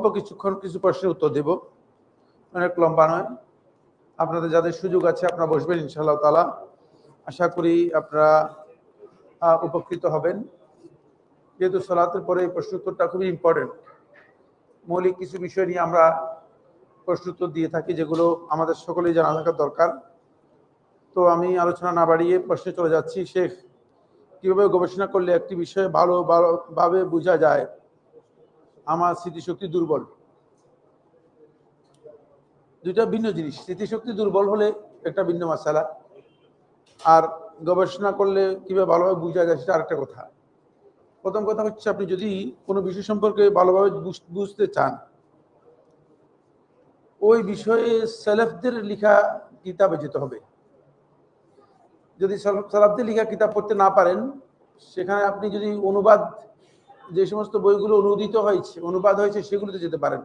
অল্প কিছুক্ষণ কিছু প্রশ্নের উত্তর দেব। অনেক লম্বা নয়। আপনাদের যাদের সুযোগ আছে, আপনারা বসবেন ইনশাআল্লাহ তালা আশা করি আপনারা উপকৃত হবেন। যেহেতু সালাতের পরে এই প্রশ্ন উত্তরটা খুবই ইম্পর্টেন্ট মৌলিক কিছু বিষয় নিয়ে আমরা প্রশ্ন উত্তর দিয়ে থাকি, যেগুলো আমাদের সকলেই জানা থাকা দরকার। তো আমি আলোচনা না বাড়িয়ে প্রশ্নে চলে যাচ্ছি। শেখ, কীভাবে গবেষণা করলে একটি বিষয়ে ভালো ভালোভাবে বোঝা যায়? আমার স্মৃতিশক্তি দুর্বল। দুইটা ভিন্ন জিনিস। স্মৃতিশক্তি দুর্বল হলে একটা ভিন্ন মশালা আর গবেষণা করলে কীভাবে ভালোভাবে বোঝা যায় সেটা আরেকটা কথা। প্রথম কথা হচ্ছে আপনি যদি কোনো বিষয় সম্পর্কে ভালোভাবে বুঝ- বুঝতে চান, ওই বিষয়ে সেলেফদের লেখা কিতাবে যেতে হবে। যদি সালাফদের লেখা কিতাব পড়তে না পারেন, সেখানে আপনি যদি অনুবাদ যে সমস্ত বইগুলো অনুদিত হয়েছে, অনুবাদ হয়েছে, সেগুলোতে যেতে পারেন।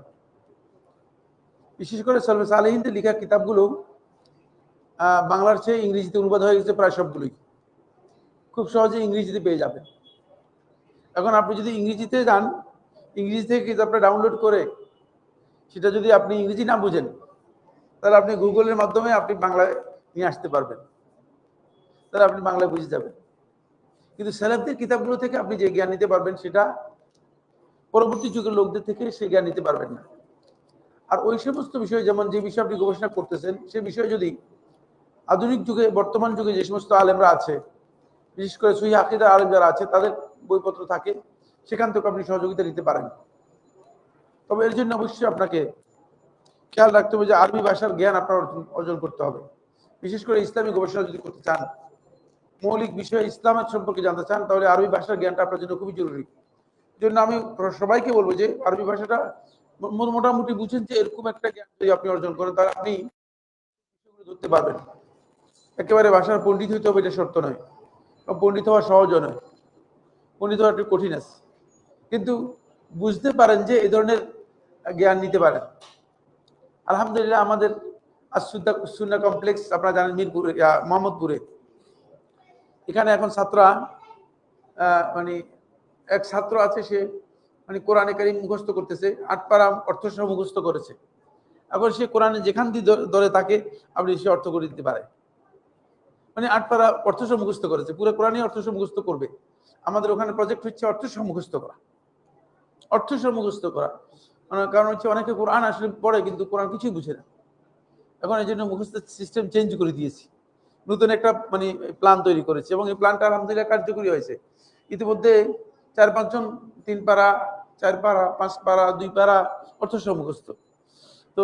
বিশেষ করে সালফে সালেহিনদের লেখা কিতাবগুলো বাংলার চেয়ে ইংরেজিতে অনুবাদ হয়ে গেছে প্রায় সবগুলোই। খুব সহজে ইংরেজিতে পেয়ে যাবেন। এখন আপনি যদি ইংরেজিতে যান, ইংরেজি থেকে কিতাবটা ডাউনলোড করে, সেটা যদি আপনি ইংরেজি না বুঝেন, তাহলে আপনি গুগলের মাধ্যমে আপনি বাংলায় নিয়ে আসতে পারবেন। তাহলে আপনি বাংলায় বুঝে যাবেন। কিন্তু সেলেফদের কিতাবগুলো থেকে আপনি যে জ্ঞান নিতে পারবেন সেটা পরবর্তী যুগের লোকদের থেকে সে জ্ঞান নিতে পারবেন না। আর ওই সমস্ত বিষয় যেমন যে বিষয়ে আপনি গবেষণা করতেছেন, সে বিষয়ে যদি আধুনিক যুগে, বর্তমান যুগে যে সমস্ত আলেমরা আছে, বিশেষ করে সুই আকিদা আলেম যারা আছে, তাদের বইপত্র থাকে, সেখান থেকে আপনি সহযোগিতা নিতে পারেন। তবে এর জন্য অবশ্যই আপনাকে খেয়াল রাখতে হবে যে আরবি ভাষার জ্ঞান আপনার অর্জন করতে হবে। বিশেষ করে ইসলামী গবেষণা যদি করতে চান মৌলিক বিষয় ইসলামের সম্পর্কে জানতে চান, তাহলে আরবি ভাষার জ্ঞানটা আপনার জন্য খুবই জরুরি। জন্য আমি সবাইকে বলব যে আরবি ভাষাটা মোটামুটি বুঝেন যে এরকম একটা জ্ঞান যদি আপনি অর্জন করেন, তাহলে আপনি ধরতে পারবেন। একেবারে ভাষার পণ্ডিত হইতে হবে এটা শর্ত নয়। পণ্ডিত হওয়া সহজও নয়। পণ্ডিত হওয়া একটু কঠিন আছে। কিন্তু বুঝতে পারেন যে এ ধরনের জ্ঞান নিতে পারেন। আলহামদুলিল্লাহ আমাদের আসুদ্দা সুন্না কমপ্লেক্স, আপনারা জানেন মিরপুরে মোহাম্মদপুরে। এখানে এখন ছাত্ররা আহ, মানে এক ছাত্র আছে সে মানে কোরআনে কারিম মুখস্থ করতেছে আটপাড়া অর্থ সহ মুখস্থ করেছে। এখন সে কোরআনে যেখান দিয়ে ধরে তাকে আপনি সে অর্থ করে দিতে পারে। মানে আটপাড়া অর্থ সহ মুখস্থ করেছে পুরো কোরআনই অর্থ সহ মুখস্থ করবে। আমাদের ওখানে প্রজেক্ট হচ্ছে অর্থ সহ মুখস্থ করা। অর্থ সহ মুখস্থ করা। মানে কারণ হচ্ছে অনেকে কোরআন আসলে পড়ে কিন্তু কোরআন কিছুই বুঝে না। এখন এই জন্য মুখস্থ সিস্টেম চেঞ্জ করে দিয়েছি। নতুন একটা মানে প্ল্যান তৈরি করেছে এবং এই প্ল্যানটা আলহামদুলিল্লাহ কার্যকরী হয়েছে। ইতিমধ্যে চার পাঁচজন তিন পারা চার পারা পাঁচ পারা দুই পারা অর্থসহ মুখস্থ। তো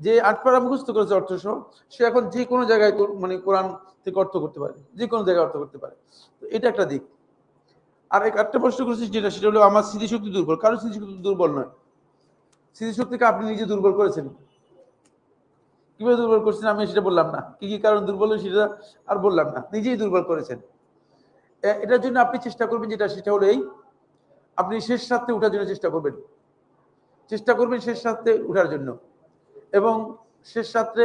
যে আট পারা মুখস্থ করেছে অর্থসহ সে এখন যে কোনো জায়গায় মানে কোরআন থেকে অর্থ করতে পারে, যে কোনো জায়গায় অর্থ করতে পারে। তো এটা একটা দিক। আর এক একটা প্রশ্ন করেছিস যেটা, সেটা হলো, আমার স্মৃতিশক্তি দুর্বল। কারও স্মৃতিশক্তি দুর্বল নয়। স্মৃতিশক্তিকে আপনি নিজে দুর্বল করেছেন। কীভাবে দুর্বল করছেন? আমি সেটা বললাম না। কি কি কারণ দুর্বল সেটা আর বললাম না। নিজেই দুর্বল করেছেন। এটার জন্য আপনি চেষ্টা করবেন যেটা, সেটা হলো এই, আপনি শেষ সাথে উঠার জন্য চেষ্টা করবেন। চেষ্টা করবেন শেষ সাথে উঠার জন্য। এবং শেষ সাথে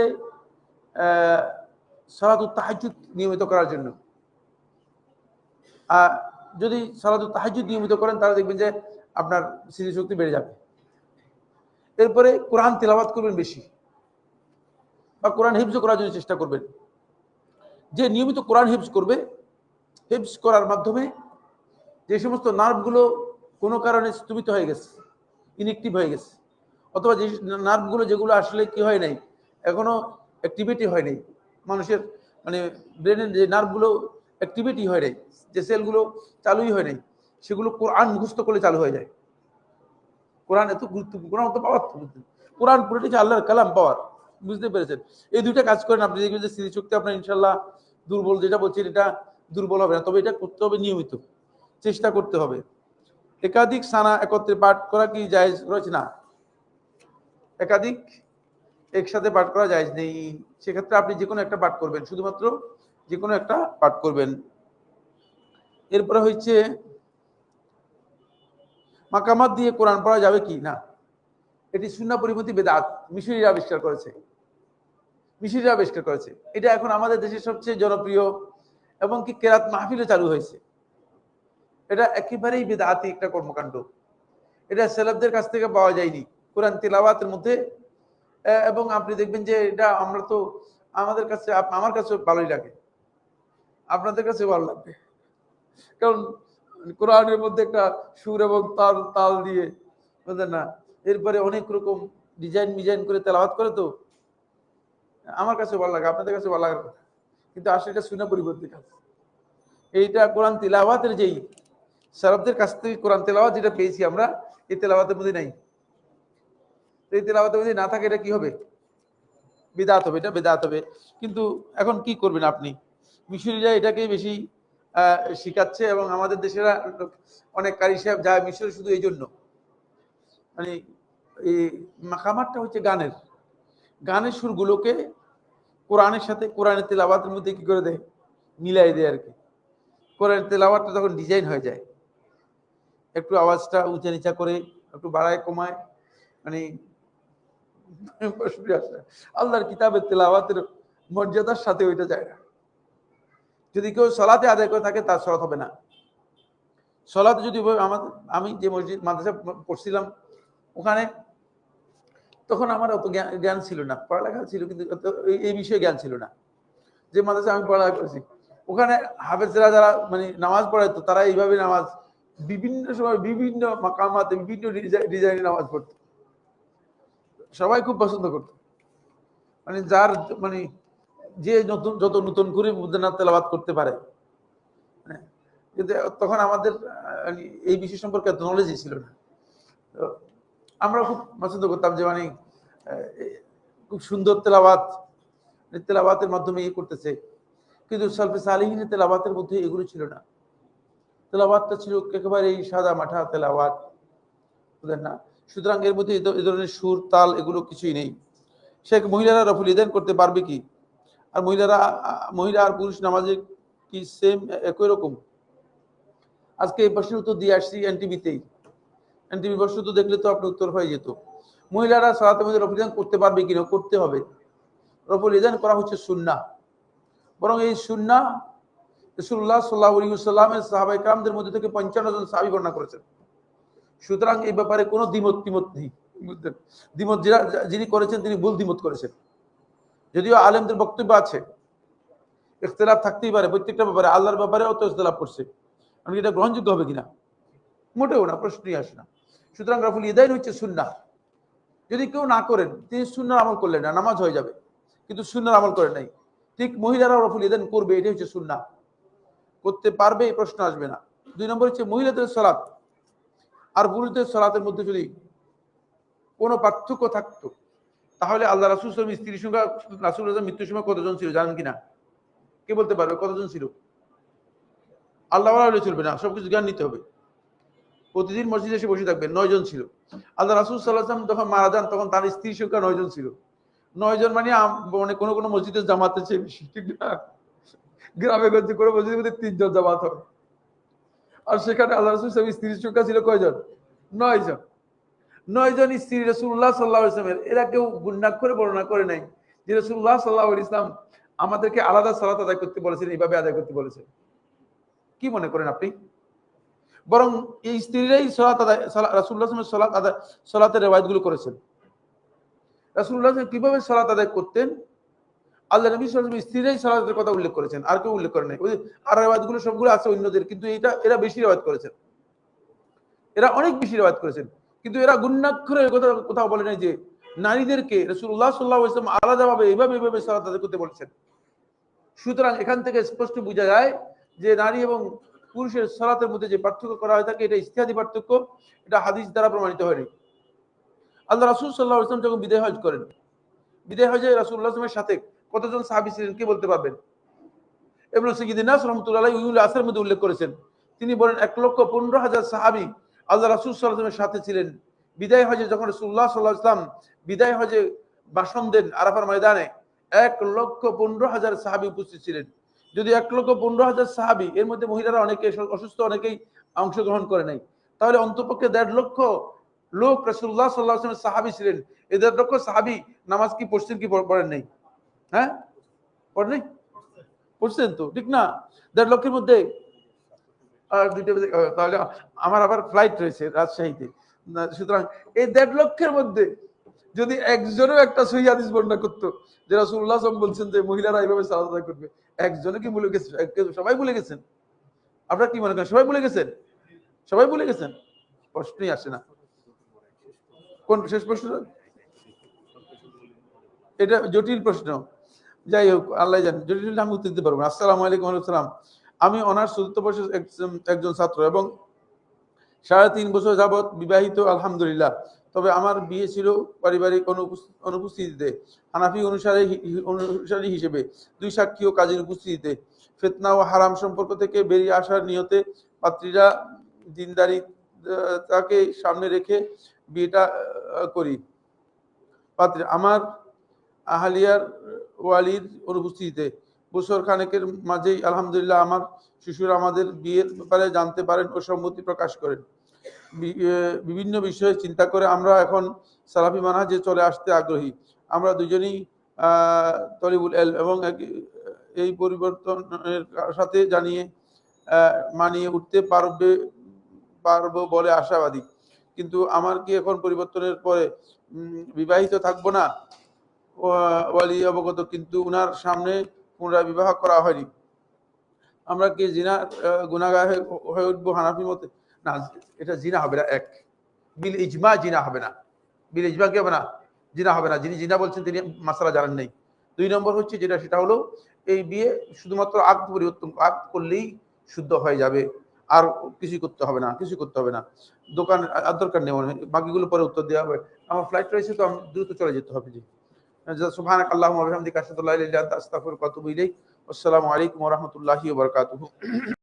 সালাদুত তাহাজুদ নিয়মিত করার জন্য। আর যদি সালাদুত তাহাজুদ নিয়মিত করেন, তাহলে দেখবেন যে আপনার স্মৃতিশক্তি বেড়ে যাবে। এরপরে কোরআন তেলাওয়াত করবেন বেশি। বা কোরআন হিফজ করার জন্য চেষ্টা করবেন। যে নিয়মিত কোরআন হিফজ করবে, হিফজ করার মাধ্যমে যে সমস্ত নার্ভগুলো কোনো কারণে স্থবিত হয়ে গেছে ইনএক্টিভ হয়ে গেছে, অথবা যে নার্ভগুলো যেগুলো আসলে কি হয় নাই, এখনও অ্যাক্টিভিটি হয় নাই, মানুষের মানে ব্রেনের যে নার্ভগুলো অ্যাক্টিভিটি হয় নাই, যে সেলগুলো চালুই হয় নাই, সেগুলো কোরআন মুখস্থ করলে চালু হয়ে যায়। কোরআন এত গুরুত্বপূর্ণ, কোরআন তো পাওয়ার কোরআন পুরোটা আল্লাহর কালাম পাওয়ার বুঝতে পেরেছেন। এই দুইটা কাজ করেন, আপনি দেখবেন যে স্মৃতিশক্তি আপনার ইনশাল্লাহ দুর্বল, যেটা বলছেন এটা দুর্বল হবে না, তবে এটা করতে হবে নিয়মিত, চেষ্টা করতে হবে। একাধিক সানা একত্রে পাঠ করা কি জায়েজ রয়েছে? না। একাধিক একসাথে পাঠ করা জায়েজ নেই। সেক্ষেত্রে আপনি যে কোনো একটা পাঠ করবেন, শুধুমাত্র যে কোনো একটা পাঠ করবেন। এরপরে হচ্ছে, মাকামাত দিয়ে কোরআন পড়া যাবে কি? না। এটি শূন্য পরিপন্থী বেদাত মিশরীরা আবিষ্কার করেছে। মিশরীরা আবিষ্কার করেছে। এটা এখন আমাদের দেশের সবচেয়ে জনপ্রিয় এবং কি কেরাত মাহফিলে চালু হয়েছে। এটা একেবারেই বেদাতি একটা কর্মকাণ্ড। এটা সেলেবদের কাছ থেকে পাওয়া যায়নি। কোরআন তেলাওয়াতের মধ্যে। এবং আপনি দেখবেন যে এটা আমরা তো আমাদের কাছে আমার কাছে ভালোই লাগে। আপনাদের কাছে ভালো লাগবে। কারণ কোরআনের মধ্যে একটা সুর এবং তাল তাল দিয়ে, বুঝলেন না? এরপরে অনেক রকম ডিজাইন মিজাইন করে তেলাওয়াত করে তো আমার কাছে ভালো লাগে, আপনাদের কাছে ভালো লাগার কথা। কিন্তু আসলে এটা শুনে পরিবর্তন কাজ। এইটা কোরআন তেলাওয়াতের যেই সারাবদের কাছ থেকে কোরআন তেলাওয়াত যেটা পেয়েছি আমরা, এই তেলাওয়াতের মধ্যে নাই। এই তেলাওয়াতের মধ্যে না থাকে এটা কি হবে? বেদাত হবে, এটা বেদাত হবে। কিন্তু এখন কি করবেন আপনি? মিশরীরা এটাকেই বেশি শিখাচ্ছে এবং আমাদের দেশেরা অনেক কারি সাহেব যায় মিশরে শুধু এই জন্য। মানে এই মাকামারটা হচ্ছে গানের। গানের সুরগুলোকে কোরআনের সাথে কোরআনের তেলাওয়াতের মধ্যে কি করে দেয়? মিলাই দেয় আর কি কোরআনের তেলাওয়াতটা তখন ডিজাইন হয়ে যায়, একটু আওয়াজটা উঁচা নিচা করে, একটু বাড়ায়, কমায় মানে আল্লাহর কিতাবের তেলাওয়াতের মর্যাদার সাথে ওইটা যায় না। যদি কেউ সলাতে আদায় করে থাকে, তার সলাত হবে না। সলাতে যদি আমাদের, আমি যে মসজিদ, মাদ্রাসা পড়ছিলাম, ওখানে তখন আমার অত জ্ঞান ছিল না। পড়ালেখা ছিল কিন্তু এই- বিষয়ে জ্ঞান ছিল না। যে মাদ্রাসা আমি পড়ালেখা করেছি। ওখানে হাফেজরা যারা মানে নামাজ পড়াইতো তারা এইভাবে নামাজ বিভিন্ন সময় বিভিন্ন মাকামাতে বিভিন্ন ডিজাইনে নামাজ পড়তো। সবাই খুব পছন্দ করতো। মানে যার মানে যে নতুন যত নতুন করে মুদ্রানাথ তেলাবাদ করতে পারে। হ্যাঁ, কিন্তু তখন আমাদের মানে এই বিষয় সম্পর্কে নলেজই ছিল না। আমরা খুব পছন্দ করতাম যে মানে খুব সুন্দর তেলাবাত তেলাবাতের মাধ্যমে ইয়ে করতেছে। কিন্তু সলফে সালিহিনের তেলাবাতের মধ্যে এগুলো ছিল না। তেলাবাতটা ছিল একেবারে এই সাদা মাঠা তেলাওয়াত। বুঝলেন না? সুতরাং এর মধ্যে এ ধরনের সুর, তাল এগুলো কিছুই নেই। সে মহিলারা রফুল ইদান করতে পারবে কি? আর মহিলারা, মহিলা আর পুরুষ নামাজে কি সেম একই রকম? আজকে এই প্রশ্নের উত্তর দিয়ে আসছি এনটিভিতেই। এনটিভি প্রশ্ন তো দেখলে তো আপনার উত্তর হয়ে যেত। মহিলারা সালাতের মধ্যে রফুল ইদান করতে পারবে কিনা করতে হবে। রফুল ইদান করা হচ্ছে সুন্না বরং এই সুন্না রসুল্লাহ সাল্লাহ আলী সাল্লামের সাহাবাই কামদের মধ্যে থেকে পঞ্চান্ন জন সাহাবি বর্ণনা করেছেন। সুতরাং এই ব্যাপারে কোনো দ্বিমত তিমত নেই। বুঝলেন? দ্বিমত যিনি করেছেন তিনি ভুল দ্বিমত করেছেন। যদিও আলেমদের বক্তব্য আছে। ইখতলাফ থাকতেই পারে প্রত্যেকটা ব্যাপারে। আল্লাহর ব্যাপারে অত ইখতলাফ করছে। আমি এটা গ্রহণযোগ্য হবে কিনা? মোটেও না, প্রশ্নই আসে না। সুতরাং রাফুল ইদাইন হচ্ছে সুন্না যদি কেউ না করেন, তিনি সুন্নার আমল করলেন না, নামাজ হয়ে যাবে, কিন্তু সুন্নার আমল করেন নাই। ঠিক মহিলারাও রফুল ইদান করবে, এটাই হচ্ছে সুন্না করতে পারবে, এই প্রশ্ন আসবে না। দুই নম্বর হচ্ছে মহিলাদের সলাৎ। আর পুরুষদের সলাতের মধ্যে যদি কোনো পার্থক্য থাকতো, তাহলে আল্লাহ রাসুল সাল্লাম স্ত্রীর সংখ্যা, রাসুল রাসুল মৃত্যুর সময় কতজন ছিল, জানেন কিনা? কে বলতে পারবে, কতজন ছিল? আল্লাহ চলবে না, সবকিছু জ্ঞান নিতে হবে। প্রতিদিন মসজিদে এসে বসে থাকবে নয় জন ছিল। আল্লাহ রাসুল সাল্লাহাম যখন মারা যান, তখন তার স্ত্রীর সংখ্যা নয় জন ছিল। নয় জন মানে মানে কোনো কোনো মসজিদের জামাতের চেয়ে বেশি, ঠিক না? গ্রামে গঞ্জে কোনো মসজিদের মধ্যে তিনজন জামাত হবে। আর সেখানে আল্লাহ রসুল সাহেব স্ত্রীর সংখ্যা ছিল কয়জন নয় জন। নয় জন স্ত্রী রসুল্লাহ সাল্লাহ ইসলামের এরা কেউ গুন্নাক্ষরে বর্ণনা করে নাই যে রসুল্লাহ সাল্লাহ ইসলাম আমাদেরকে আলাদা সালাত আদায় করতে বলেছেন, এইভাবে আদায় করতে বলেছেন। কি মনে করেন আপনি? বরং এই স্ত্রীরাই সলাত আদায় রাসুল্লাহ আসলামের সলাত আদায়, সলাতের রেওয়ায়তগুলো করেছেন। রাসুল্লাহ কীভাবে সলাত আদায় করতেন? আল্লাহ নবী সাল্লাল্লাহু স্ত্রীরাই সালাতের কথা উল্লেখ করেছেন। আর কেউ উল্লেখ করে নাই। ওই আর রেওয়ায়তগুলো সবগুলো আছে অন্যদের, কিন্তু এটা এরা বেশি রেওয়াজ করেছেন। এরা অনেক বেশি রেওয়াজ করেছেন। কিন্তু এরা গুণাক্ষরে কথা, কোথাও বলে নাই যে নারীদেরকে রসুল্লাহ সাল্লাহ ইসলাম আলাদাভাবে এইভাবে এইভাবে সালাত আদায় করতে বলেছেন। সুতরাং এখান থেকে স্পষ্ট বোঝা যায় যে নারী এবং পুরুষের সালাতের মধ্যে যে পার্থক্য করা হয়ে থাকে, এটা ইস্তিয়াদি পার্থক্য, এটা হাদিস দ্বারা প্রমাণিত হয়নি। আল্লাহ রাসুল সাল্লাহ ইসলাম যখন বিদায় হজ করেন, বিদায় হজে রাসুল্লাহ আসলামের সাথে কতজন সাহাবি ছিলেন, কে বলতে পারবেন? এমন সৈয়দিনাস রহমতুল্লাহ ইউল আসের মধ্যে উল্লেখ করেছেন। তিনি বলেন, এক লক্ষ পনেরো হাজার সাহাবি আল্লাহ রাসুল সাল্লাহামের সাথে ছিলেন। বিদায় হজে যখন রসুল্লাহ সাল্লাহ ইসলাম বিদায় হজে ভাষণ দেন আরাফার ময়দানে, এক লক্ষ পনেরো হাজার সাহাবি উপস্থিত ছিলেন। যদি এক লক্ষ পনেরো হাজার সাহাবি, এর মধ্যে মহিলারা অনেকে অসুস্থ, অনেকেই অংশগ্রহণ করে নাই। তাহলে অন্তপক্ষে দেড় লক্ষ লোক রসুল্লাহ সাল্লাহ সাহাবি ছিলেন। এই দেড় লক্ষ সাহাবি নামাজ কি পড়ছেন কি পড়েন নাই? হ্যাঁ? পড়ে নাই? পড়ছেন তো, ঠিক না? দেড় লক্ষের মধ্যে তাহলে আমার আবার ফ্লাইট রয়েছে রাজশাহীতে। সুতরাং এই দেড় লক্ষের মধ্যে যদি একজনও একটা সহি হাদিস বর্ণনা করতো, যে সাল্লাল্লাহু বলছেন যে মহিলারা এইভাবে সালাত করবে একজনও কি ভুলে গেছে? সবাই ভুলে গেছেন? আপনারা কি মনে করেন, সবাই ভুলে গেছেন? সবাই ভুলে গেছেন? প্রশ্নই আসে না। কোন শেষ প্রশ্ন? এটা জটিল প্রশ্ন। যাই হোক, আল্লাহ জানেন জটিল আমি উত্তর দিতে পারব আসসালামু আলাইকুম ওয়া সালাম আমি অনার্স চতুর্থ বর্ষের একজন- একজন ছাত্র এবং সাড়ে তিন বছর যাবৎ বিবাহিত, আলহামদুলিল্লাহ। তবে আমার বিয়ে ছিল পারিবারিক অনুপস্থ- অনুপস্থিতিতে, হানাফি অনুসারে অনুসারী হিসেবে, দুই সাক্ষী ও কাজের উপস্থিতিতে। ফেতনা ও হারাম সম্পর্ক থেকে বেরিয়ে আসার নিয়তে পাত্রীরা দিনদারি তাকে সামনে রেখে বিয়েটা করি। পাত্রী আমার আহালিয়ার ওয়ালির অনুপস্থিতিতে, বছর খানেকের মাঝেই আলহামদুলিল্লাহ আমার শিশুরা আমাদের বিয়ের ব্যাপারে জানতে পারেন ও সম্মতি প্রকাশ করেন। বিভিন্ন বিষয়ে চিন্তা করে আমরা এখন সালাফি মানহাজে চলে আসতে আগ্রহী। আমরা দুজনেই তলিবুল এল এবং এই পরিবর্তনের সাথে জানিয়ে মানিয়ে উঠতে পারবে, পারব বলে আশাবাদী। কিন্তু আমার কি এখন পরিবর্তনের পরে বিবাহিত থাকব না? ওয়ালি অবগত, কিন্তু উনার সামনে পুনরায় বিবাহ করা হয়নি। আমরা কি জিনা গুনাগার হয়ে উঠবো হানাফি মতে? না, এটা জিনা হবে না, এক। বিল ইজমা জিনা হবে না। বিল ইজমা কি হবে না? জিনা হবে না। যিনি জিনা বলছেন, তিনি মাসালা জানেন নাই। দুই নম্বর হচ্ছে যেটা, সেটা হলো এই বিয়ে শুধুমাত্র আগ পরিবর্তন আগ করলেই শুদ্ধ হয়ে যাবে। আর কিছু করতে হবে না, কিছু করতে হবে না। দোকান আর দরকার নেই। বাকিগুলো পরে উত্তর দেওয়া হবে। আমার ফ্লাইট রয়েছে তো, আমি দ্রুত চলে যেতে হবে জি। সুবহানাক আল্লাহুম্মা ওয়া বিহামদিকা, আশহাদু আল্লা ইলাহা ইল্লা আনতা, আস্তাগফিরুকা ওয়া আতুবু ইলাইক। আসসালামু আলাইকুম ওয়া